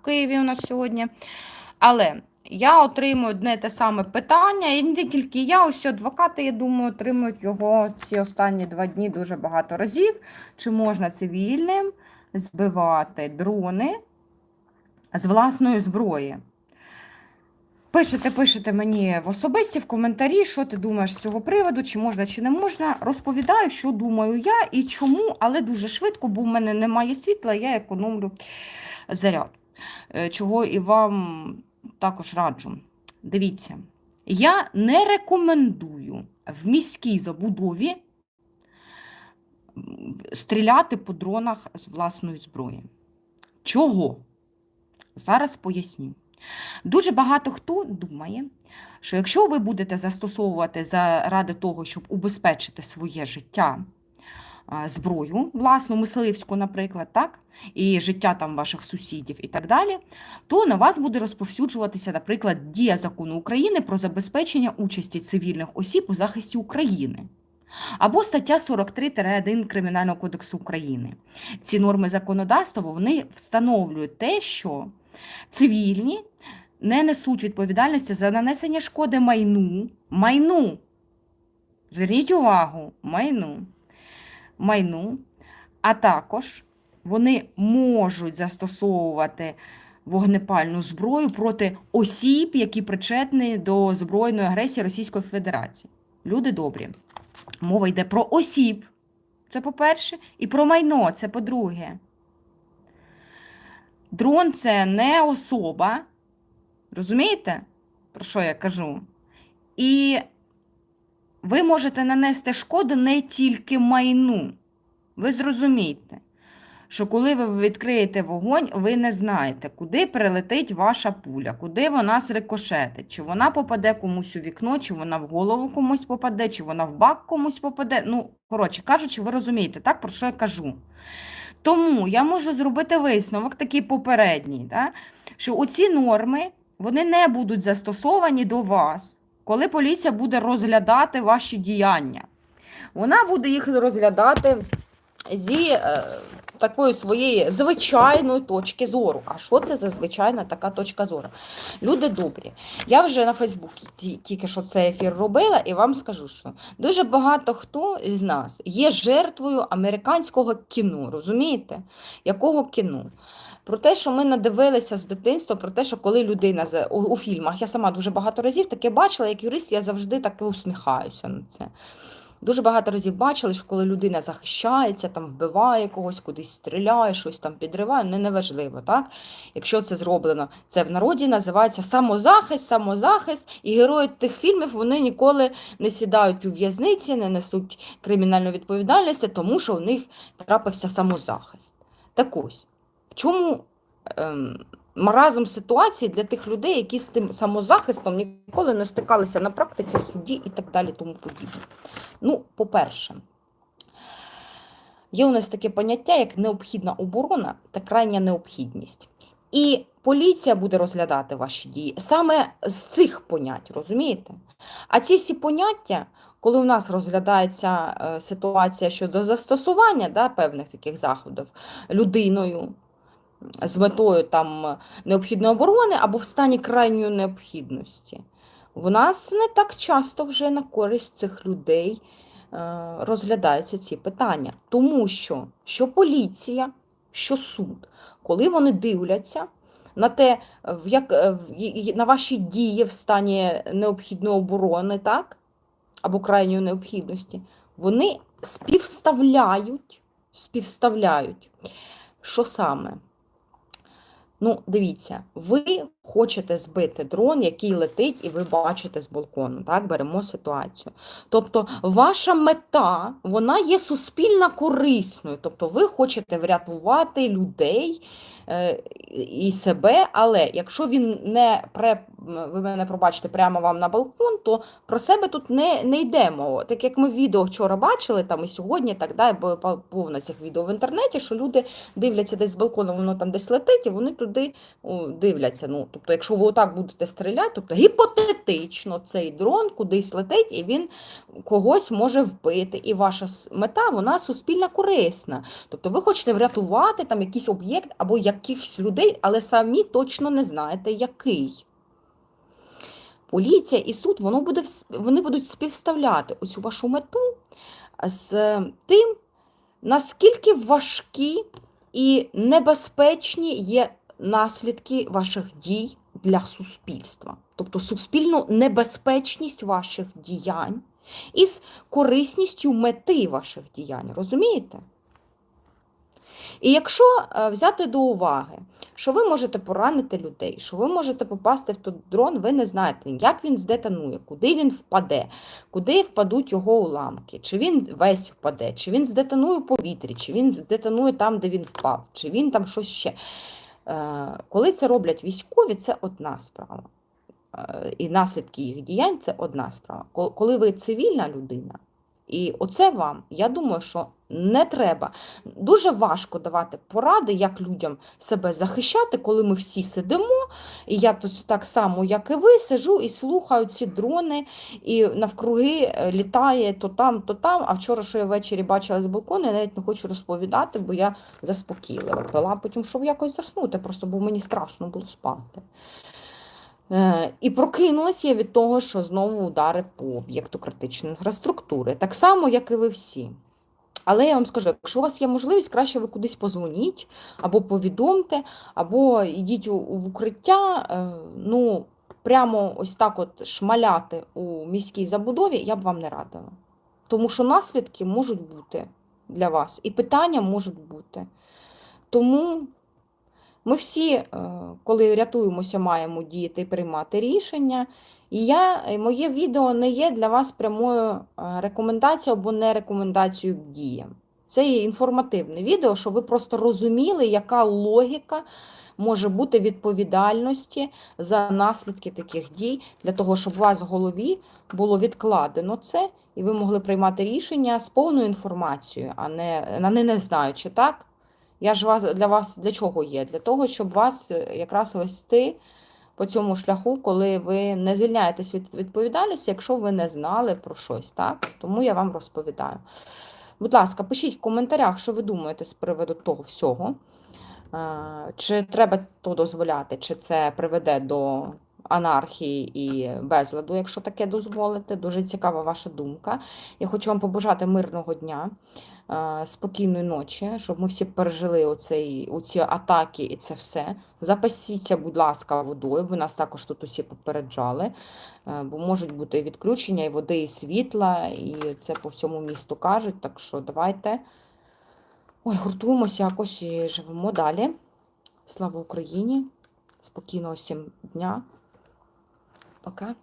в Києві у нас сьогодні. Але я отримую одне те саме питання, і не тільки я, усі адвокати, я думаю, отримують його ці останні два дні дуже багато разів. Чи можна цивільним збивати дрони з власної зброї? Пишете, пишете мені в особисті в коментарі, що ти думаєш з цього приводу, чи можна, чи не можна. Розповідаю, що думаю я і чому, але дуже швидко, бо в мене немає світла, я економлю заряд. Е, Чого і вам також раджу. Дивіться, я не рекомендую в міській забудові стріляти по дронах з власної зброї. Чого? Зараз поясню. Дуже багато хто думає, що якщо ви будете застосовувати заради того, щоб убезпечити своє життя зброю, власну мисливську, наприклад, так, і життя там ваших сусідів і так далі, то на вас буде розповсюджуватися, наприклад, дія закону України про забезпечення участі цивільних осіб у захисті України. Або стаття 43-1 Кримінального кодексу України. Ці норми законодавства вони встановлюють те, що цивільні не несуть відповідальності за нанесення шкоди майну, майну. Зверніть увагу, майну, майну, а також вони можуть застосовувати вогнепальну зброю проти осіб, які причетні до збройної агресії Російської Федерації. Люди добрі. Мова йде про осіб, це по-перше, і про майно, це по-друге. Дрон це не особа. Розумієте, про що я кажу? І ви можете нанести шкоду не тільки майну. Ви зрозумієте, що коли ви відкриєте вогонь, ви не знаєте, куди прилетить ваша пуля, куди вона зрикошетить, чи вона попаде комусь у вікно, чи вона в голову комусь попаде, чи вона в бак комусь попаде. Ну, коротше кажучи, ви розумієте, так, про що я кажу. Тому я можу зробити висновок такий попередній, да? що оці норми вони не будуть застосовані до вас, коли поліція буде розглядати ваші діяння. Вона буде їх розглядати зі е, такої своєї звичайної точки зору. А що це за звичайна така точка зору? Люди добрі. Я вже на Фейсбуці тільки що цей ефір робила, і вам скажу, що дуже багато хто з нас є жертвою американського кіно, розумієте? Якого кіно? Про те, що ми надивилися з дитинства, про те, що коли людина у, у фільмах, я сама дуже багато разів таке бачила, як юрист, я завжди таки усміхаюся на це. Дуже багато разів бачили, що коли людина захищається, там вбиває когось, кудись стріляє, щось там підриває, не неважливо, так? Якщо це зроблено, це в народі називається самозахист, самозахист, і герої тих фільмів вони ніколи не сідають у в'язниці, не несуть кримінальну відповідальність, тому що у них трапився самозахист. Так ось, в чому ем, маразм ситуації для тих людей, які з тим самозахистом ніколи не стикалися на практиці в суді і так далі, тому подібне. Ну, по-перше, є у нас таке поняття, як необхідна оборона та крайня необхідність. І поліція буде розглядати ваші дії саме з цих понять, розумієте? А ці всі поняття, коли у нас розглядається е, ситуація щодо застосування да, певних таких заходів людиною з метою там необхідної оборони або в стані крайньої необхідності, в нас не так часто вже на користь цих людей е, розглядаються ці питання. Тому що що поліція, що суд, коли вони дивляться на те, в як, е, на ваші дії в стані необхідної оборони, так? або крайньої необхідності, вони співставляють, співставляють, що саме? Ну, дивіться, ви хочете збити дрон, який летить, і ви бачите з балкону. Так, беремо ситуацію. Тобто, ваша мета вона є суспільно корисною. Тобто, ви хочете врятувати людей е, і себе, але якщо він не пре, ви мене пробачите прямо вам на балкон, то про себе тут не, не йде мова. Так як ми відео вчора бачили, там і сьогодні, так далі, повно цих відео в інтернеті, що люди дивляться десь з балкону, воно там десь летить, і вони туди дивляться. Ну, тобто якщо ви отак будете стріляти, тобто гіпотетично цей дрон кудись летить і він когось може вбити. І ваша мета вона суспільно корисна. Тобто ви хочете врятувати там якийсь об'єкт або якихось людей, але самі точно не знаєте, який. Поліція і суд воно буде, вони будуть співставляти оцю вашу мету з тим, наскільки важкі і небезпечні є наслідки ваших дій для суспільства. Тобто суспільну небезпечність ваших діянь із корисністю мети ваших діянь. Розумієте? І якщо е, взяти до уваги, що ви можете поранити людей, що ви можете попасти в той дрон, ви не знаєте, як він здетонує, куди він впаде, куди впадуть його уламки, чи він весь впаде, чи він здетонує в повітрі, чи він здетонує там, де він впав, чи він там щось ще. Е, Коли це роблять військові, це одна справа. Е, І наслідки їх діянь це одна справа. Коли ви цивільна людина, і оце вам, я думаю, що не треба. Дуже важко давати поради, як людям себе захищати, коли ми всі сидимо. І я тут так само, як і ви, сижу і слухаю ці дрони, і навкруги е, літає то там, то там. А вчора, що я ввечері бачила з балкону, я навіть не хочу розповідати, бо я заспокійлива. Пила потім, щоб якось заснути, просто бо мені страшно було спати. Е, І прокинулась я від того, що знову удари по об'єкту критичної інфраструктури, так само, як і ви всі. Але я вам скажу, якщо у вас є можливість, краще ви кудись позвоніть, або повідомте, або йдіть в укриття. Е, Ну, прямо ось так от шмаляти у міській забудові я б вам не радила. Тому що наслідки можуть бути для вас, і питання можуть бути. Тому ми всі, е, коли рятуємося, маємо діяти і приймати рішення. І я, е, моє відео не є для вас прямою е, рекомендацією або не рекомендацією к діям. Це є інформативне відео, щоб ви просто розуміли, яка логіка може бути відповідальності за наслідки таких дій, для того, щоб у вас в голові було відкладено це, і ви могли приймати рішення з повною інформацією, а не, а не, не знаючи, так? Я ж вас для вас для чого є? Для того, щоб вас е, якраз вести по цьому шляху, коли ви не звільняєтесь від відповідальності, якщо ви не знали про щось, так? Тому я вам розповідаю. Будь ласка, пишіть в коментарях, що ви думаєте з приводу того всього. Е, Чи треба то дозволяти, чи це приведе до анархії і безладу, якщо таке дозволите. Дуже цікава ваша думка. Я хочу вам побажати мирного дня, е, спокійної ночі, щоб ми всі пережили оцей, оці атаки і це все. Запасіться, будь ласка, водою, ви нас також тут усі попереджали, е, бо можуть бути відключення і води, і світла, і це по всьому місту кажуть. Так що давайте ой, гуртуємося якось і живемо далі. Слава Україні! Спокійного всім дня. Пока.